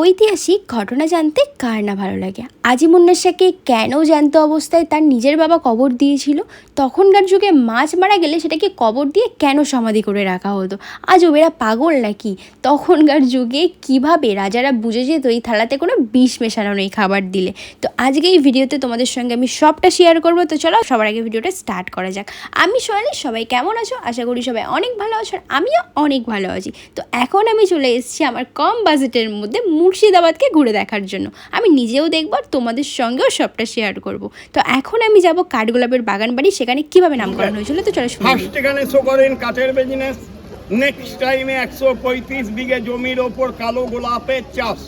ঐতিহাসিক ঘটনা জানতে কার না ভালো লাগে? আজিমুন্নেশাকে কেন জ্যান্ত অবস্থায় তার নিজের বাবা কবর দিয়েছিল? তখনকার যুগে মাছ মারা গেলে সেটাকে কবর দিয়ে কেন সমাধি করে রাখা হতো? আজ এরা পাগল নাকি? তখনকার যুগে কীভাবে রাজারা বুঝে যেত এই থালাতে কোনো বিষ মেশানো নেই খাবার দিলে? তো আজকে এই ভিডিওতে তোমাদের সঙ্গে আমি সবটা শেয়ার করব। তো চলো, সবার আগে ভিডিওটা স্টার্ট করা যাক। আমি সোয়ালি সবাই কেমন আছো? আশা করি সবাই অনেক ভালো আছো আর আমিও অনেক ভালো আছি। তো এখন আমি চলে এসেছি আমার কম বাজেটের মধ্যে মুর্শিদাবাদকে ঘুরে দেখার জন্য। আমি নিজেও দেখব আর তোমাদের সঙ্গেও সবটা শেয়ার করব। তো এখন আমি যাব কাঠগোলাপের বাগান বাড়ি সেখানে কীভাবে নামকরণ হয়েছিল তো চলো নিই। শো করেন কাঠের বিজনেস নেক্সট টাইমে একশো পঁয়ত্রিশ বিঘে জমির ওপর কালো গোলাপের চাষ।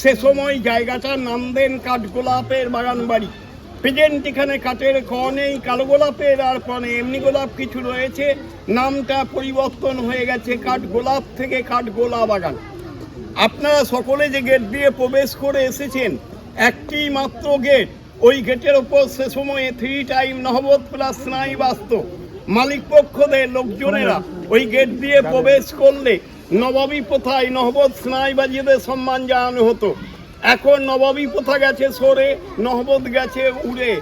সে সময় জায়গাটার নাম দেন কাঠ গোলাপের বাগান বাড়ি প্রেজেন্ট এখানে কাঠের ক নেই কালো গোলাপের আর পরে এমনি গোলাপ কিছু রয়েছে। নামটা পরিবর্তন হয়ে গেছে কাঠ গোলাপ থেকে কাঠ গোলা বাগান। আপনারা সকলে যে গেট দিয়ে প্রবেশ করে এসেছেন, একটি মাত্র গেট, ওই গেটের ওপর সে সময়ে থ্রি টাইম নহবত প্লাস নাই বাস্ত। মালিক পক্ষদের লোকজনেরা ওই গেট দিয়ে প্রবেশ করলে নবাবী প্রথায় নহবত স্নাইবাজিদের সম্মান জানানো হতো। এখন নবাবী প্রথা গেছে সরে, নহবত গেছে উড়ে।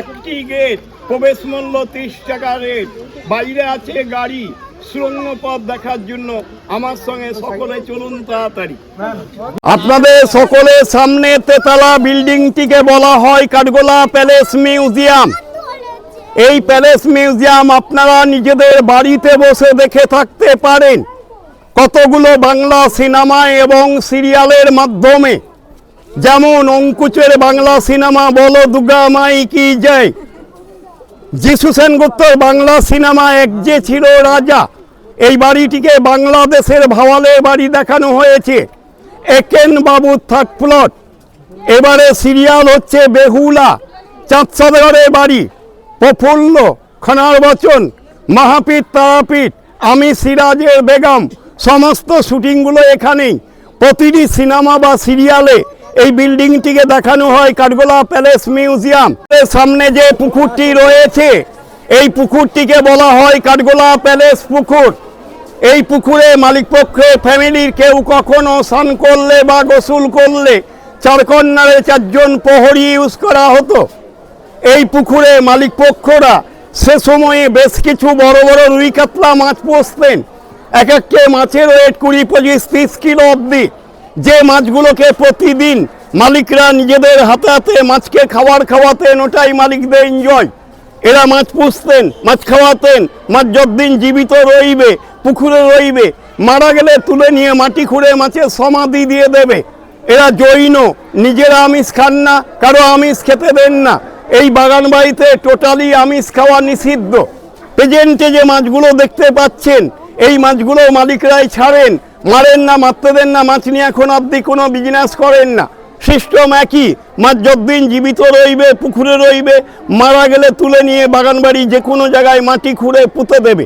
একটি গেট, প্রবেশ মূল্য ত্রিশ টাকা রেট বাইরে আছে গাড়ি দেখার জন্য আমার সঙ্গে সকলে চলুন তাড়াতাড়ি। আপনাদের সকলের সামনে তেতলা বিল্ডিংটিকে বলা হয় কাঠগোলা প্যালেস মিউজিয়াম। এই প্যালেস মিউজিয়াম আপনারা নিজেদের বাড়িতে বসে দেখে থাকতে পারেন। কতগুলো বাংলা সিনেমা এবং সিরিয়ালের মাধ্যমে। যেমন অঙ্কুচের বাংলা সিনেমা বলো, দুর্গা মাই কি জয়। যিশু সেনগুপ্তর বাংলা সিনেমা এক যে ছিল রাজা। এই বাড়িটিকে বাংলাদেশের ভাওয়ালের বাড়ি দেখানো হয়েছে। একেন বাবুর থার্ড প্লট এবারে সিরিয়াল হচ্ছে বেহুলা চাঁদসাগরের বাড়ি। প্রফুল্ল খনার বচন মাহাপীঠ তারাপীঠ, আমি সিরাজের বেগম। সমস্ত শুটিংগুলো এখানেই। প্রতিটি সিনেমা বা সিরিয়ালে এই বিল্ডিংটিকে দেখানো হয় কাঠগোলা প্যালেস মিউজিয়াম। এর সামনে যে পুকুরটি রয়েছে, এই পুকুরটিকে বলা হয় কাঠগোলা প্যালেস পুকুর। এই পুকুরে মালিকপক্ষের ফ্যামিলির কেউ কখনো স্নান করলে বা গোসল করলে চারকন্যারে চারজন প্রহরী ইউজ করা হতো। এই পুকুরে মালিকপক্ষরা সে সময়ে বেশ কিছু বড় বড় রুই কাতলা মাছ পোষতেন। এক একটি মাছের ওয়েট কুড়ি, পঁচিশ, তিরিশ কিলো অবধি। যে মাছগুলোকে প্রতিদিন মালিকরা নিজেদের হাতে হাতে মাছকে খাবার খাওয়াতেন ওটাই মালিকদের এনজয় এরা মাছ পুষতেন, মাছ খাওয়াতেন, মাছ যতদিন জীবিত রইবে পুকুরে রইবে। মারা গেলে তুলে নিয়ে মাটি খুঁড়ে মাছের সমাধি দিয়ে দেবে। এরা জৈন, নিজেরা আমিষ খান না, কারও আমিষ খেতে দেন না। এই বাগান বাড়িতে টোটালি আমিষ খাওয়া নিষিদ্ধ। প্রেজেন্টে যে মাছগুলো দেখতে পাচ্ছেন, এই মাছগুলো মালিকরাই ছাড়েন। মারেন না, মারতে দেন না, মাছ নিয়ে এখন অবধি কোনো বিজনেস করেন না। সিস্টেম একই, মাছ যতদিন জীবিত রইবে, পুকুরে রইবে, মারা গেলে তুলে নিয়ে বাগান বাড়ি যে কোনো জায়গায় মাটি খুঁড়ে পুঁতে দেবে।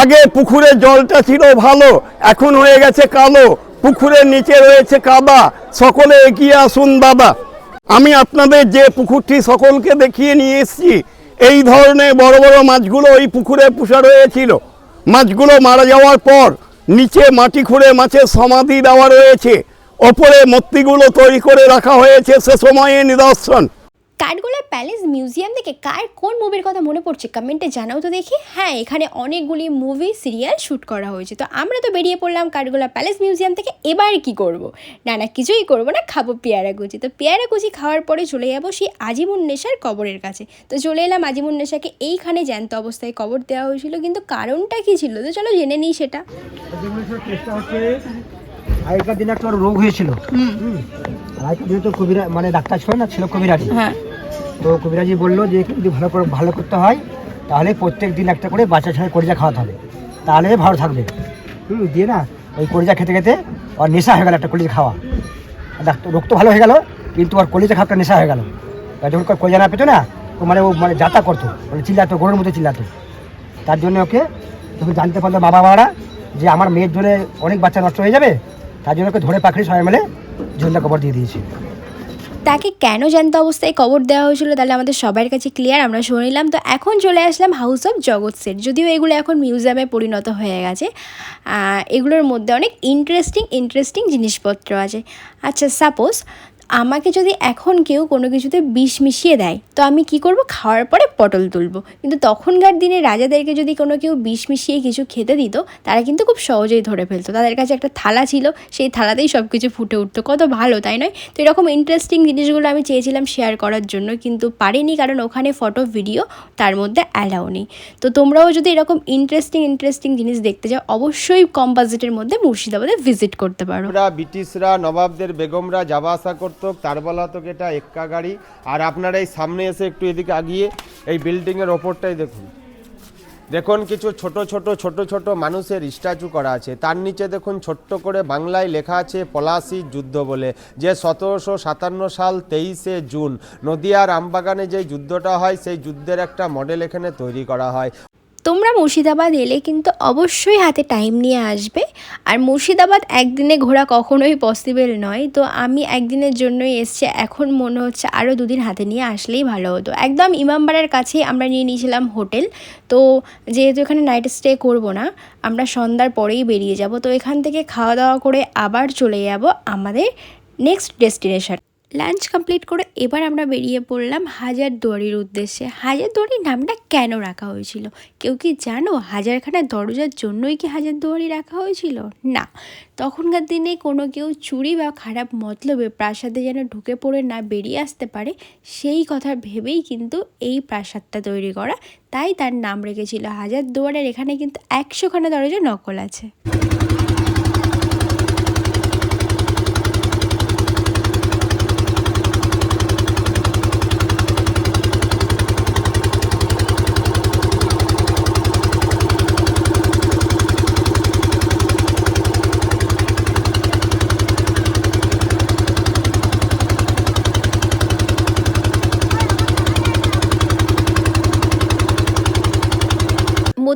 আগে পুকুরের জলটা ছিল ভালো, এখন হয়ে গেছে কালো। পুকুরের নিচে রয়েছে কাদা সকলে এগিয়ে আসুন দাদা আমি আপনাদের যে পুকুরটি সকলকে দেখিয়ে নিয়ে এসেছি, এই ধরনের বড় বড় মাছগুলো ওই পুকুরে পুষা রয়েছিল। মাছগুলো মারা যাওয়ার পর নিচে মাটি খুঁড়ে মাছের সমাধি দেওয়া রয়েছে। ওপরে মূর্তিগুলো তৈরি করে রাখা হয়েছে সে সময়ে নিদর্শন। কাঠগোলা প্যালেস মিউজিয়াম থেকে কার কোন মুভির কথা মনে পড়ছে? কমেন্টে জানাও তো দেখি। হ্যাঁ এখানে অনেকগুলি মুভি সিরিয়াল শ্যুট করা হয়েছে। তো আমরা তো বেরিয়ে পড়লাম কাঠগোলা প্যালেস মিউজিয়াম থেকে। এবার কি করব। না না কিছুই করব না খাব পেয়ারা কুচি। তো পেয়ারা কুচি খাওয়ার পরে চলে যাব সেই আজিমুন নেশার কবরের কাছে। তো চলে এলাম আজিমুন নেশাকে। এইখানে জ্যান্ত অবস্থায় কবর দেওয়া হয়েছিল কিন্তু কারণটা কি ছিল? তো চলো জেনে নিই সেটা। আগেকার দিনে একটা রোগ হয়েছিল। আগেকার দিনে তো কবিরা মানে ডাক্তার ছিল না ছিল কবিরাজি। হ্যাঁ। তো কবিরাজি বলল যে যদি ভালো করে, ভালো করতে হয়, তাহলে প্রত্যেক দিন একটা করে বাচ্চা ছেলে করিজা খাওয়াতে হবে। তাহলে ভালো থাকবে। হুম, দিয়ে না, ওই কলিজা খেতে খেতে ওর নেশা হয়ে গেল একটা কলিজা খাওয়া। ডাক্তার রোগ তো ভালো হয়ে গেল, কিন্তু ওর কলিজা খাওয়াটা নেশা হয়ে গেল। যখন কলিজা না পেতো না তো মানে ও মানে যাতা করতো মানে চিল্লাতো, গরুর মতো চিল্লাতো। তার জন্য ওকে তুমি জানতে পারল বাবা মারা যে আমার মেয়ের জন্য অনেক বাচ্চা নষ্ট হয়ে যাবে, তার জন্য ওকে ধরে পাখড়ি সবাই মিলে ঝুলটা কবর দিয়ে দিয়েছে। তাকে কেন জ্যান্ত অবস্থায় কবর দেওয়া হয়েছিল তাহলে আমাদের সবার কাছে ক্লিয়ার আমরা শুনে নিলাম। তো এখন চলে আসলাম হাউস অফ জগৎ সেট যদিও এগুলো এখন মিউজিয়ামে পরিণত হয়ে গেছে। এগুলোর মধ্যে অনেক ইন্টারেস্টিং ইন্টারেস্টিং জিনিসপত্র আছে। আচ্ছা সাপোজ আমাকে যদি এখন কেউ কোনো কিছুতে বিষ মিশিয়ে দেয়, তো আমি কি করব? খাওয়ার পরে পটল তুলব। কিন্তু তখনকার দিনে রাজাদেরকে যদি কোনো কেউ বিষ মিশিয়ে কিছু খেতে দিত, তারা কিন্তু খুব সহজেই ধরে ফেলতো। তাদের কাছে একটা থালা ছিল, সেই থালাতেই সব কিছু ফুটে উঠতো। কত ভালো, তাই নয়? তো এরকম ইন্টারেস্টিং জিনিসগুলো আমি চেয়েছিলাম শেয়ার করার জন্য, কিন্তু পারিনি কারণ ওখানে ফটো ভিডিও তার মধ্যে অ্যালাউ নেই। তো তোমরাও যদি এরকম ইন্টারেস্টিং ইন্টারেস্টিং জিনিস দেখতে চাও অবশ্যই কম বাজেটের মধ্যে মুর্শিদাবাদে ভিজিট করতে পারো। ব্রিটিশরা, নবাবদের, বেগমরা যাওয়া আসা করতো তার বলা এটা এক্কা গাড়ি। আর আপনারা এই সামনে এসে একটু এদিকে আগিয়ে এই বিল্ডিংয়ের ওপরটাই দেখুন। দেখুন কিছু ছোট ছোট ছোট ছোট মানুষের স্ট্যাচু করা আছে। তার নিচে দেখুন ছোট্ট করে বাংলায় লেখা আছে পলাশি যুদ্ধ বলে, যে সতেরোশো সাতান্ন সাল তেইশে জুন নদিয়ার আমবাগানে যে যুদ্ধটা হয়, সেই যুদ্ধের একটা মডেল এখানে তৈরি করা হয়। তোমরা মুর্শিদাবাদ এলে কিন্তু অবশ্যই হাতে টাইম নিয়ে আসবে। আর মুর্শিদাবাদ একদিনে ঘোরা কখনোই পসিবল নয়। তো আমি একদিনের জন্যই এসছি, এখন মনে হচ্ছে আরও দুদিন হাতে নিয়ে আসলেই ভালো হতো। একদম ইমামবাড়ার কাছেই আমরা নিয়ে নিয়েছিলাম হোটেল। তো যেহেতু এখানে নাইট স্টে করব না, আমরা সন্ধ্যার পরেই বেরিয়ে যাব। তো এখান থেকে খাওয়া দাওয়া করে আবার চলে যাব আমাদের নেক্সট ডেস্টিনেশন লাঞ্চ কমপ্লিট করে এবার আমরা বেরিয়ে পড়লাম হাজার হাজারদুয়ারির উদ্দেশ্যে। হাজার হাজারদুয়ারির নামটা কেন রাখা হয়েছিল? কেউ কি জানো হাজারখানা দরজার জন্যই কি হাজার হাজারদুয়ারি রাখা হয়েছিল? না। তখনকার দিনে কোনো কেউ চুরি বা খারাপ মতলবে প্রাসাদে যেন ঢুকে পড়ে না বেরিয়ে আসতে পারে, সেই কথা ভেবেই কিন্তু এই প্রাসাদটা তৈরি করা। তাই তার নাম রেখেছিল হাজারদুয়ারের এখানে কিন্তু একশোখানা দরজা নকল আছে।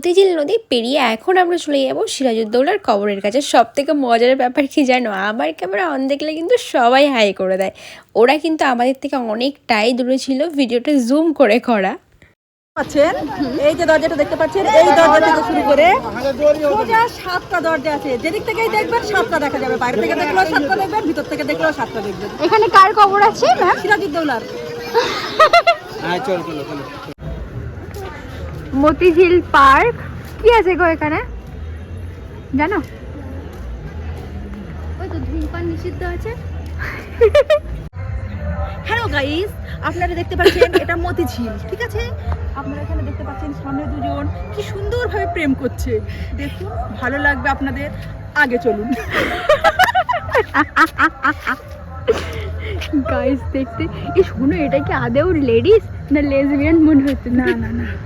মতিঝিল নদী পেরিয়ে এখন আমরা চলে যাব সিরাজউদ্দৌলার কবরের কাছে। সব থেকে মজার ব্যাপার কি জানো? আমার ক্যামেরা অন দেখলে কিন্তু সবাই হাই করে দেয়। ওরা কিন্তু আমাদের থেকে অনেকটাই দূরে ছিল। ভিডিওটা জুম করে করা। পাচ্ছেন এই যে দরজাটা দেখতে পাচ্ছেন? এই দরজা থেকে শুরু করে সোজা সাতটা দরজা আছে। যেদিক থেকেই দেখবেন সাতটা দেখা যাবে। বাইরে থেকে দেখলেও সাতটা দেখবেন ভিতর থেকে দেখলেও সাতটা দেখবেন। এখানে কার কবর আছে ম্যাম সিরাজউদ্দৌলার। মতিঝিল পার্ক। কি আছে গো এখানে? জানো? ওই তো ধূমপান নিষিদ্ধ আছে। হ্যালো গাইস আপনারা দেখতে পাচ্ছেন এটা মতিঝিল ঠিক আছে? আপনারা এখানে দেখতে পাচ্ছেন সামনে দুজন কি সুন্দরভাবে প্রেম করছে। দেখুন ভালো লাগবে আপনাদের। আগে চলুন। গাইস দেখতে এই শোনো এটা কি আদেও লেডিস না লেসবিয়ান মনে হচ্ছে? না না না।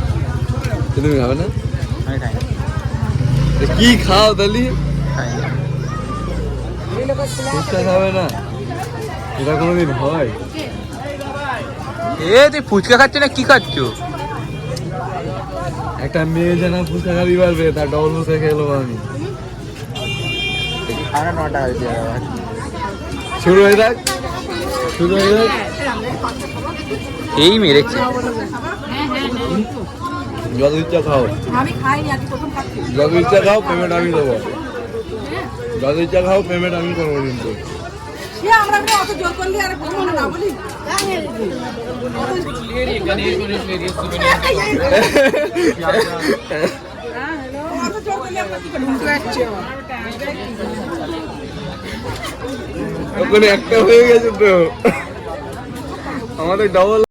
তুমি খাবে না? এ কি খাও তালি ফুচকা খাবে না? এটা কোনোদিন হয়? এ তুই ফুচকা খাচ্ছ না কি খাচ্ছ? একটা মেয়ে যেন ফুচকা খাবি পারবে তার ডবল ফুচকা খেলো আমি। শুরু হয়ে থাক শুরু হয়ে থাক এই মেরেছে। যত ইচ্ছা খাও। আমি খাইনি আজকে প্রথম খাচ্ছি। যত ইচ্ছা খাও পেমেন্ট আমি দেবো। যত ইচ্ছা খাও পেমেন্ট আমি করব কিন্তু। আমরা অত জোর করলি আর না বলি। ওখানে একটা হয়ে গেছে তো। আমাদের ডবল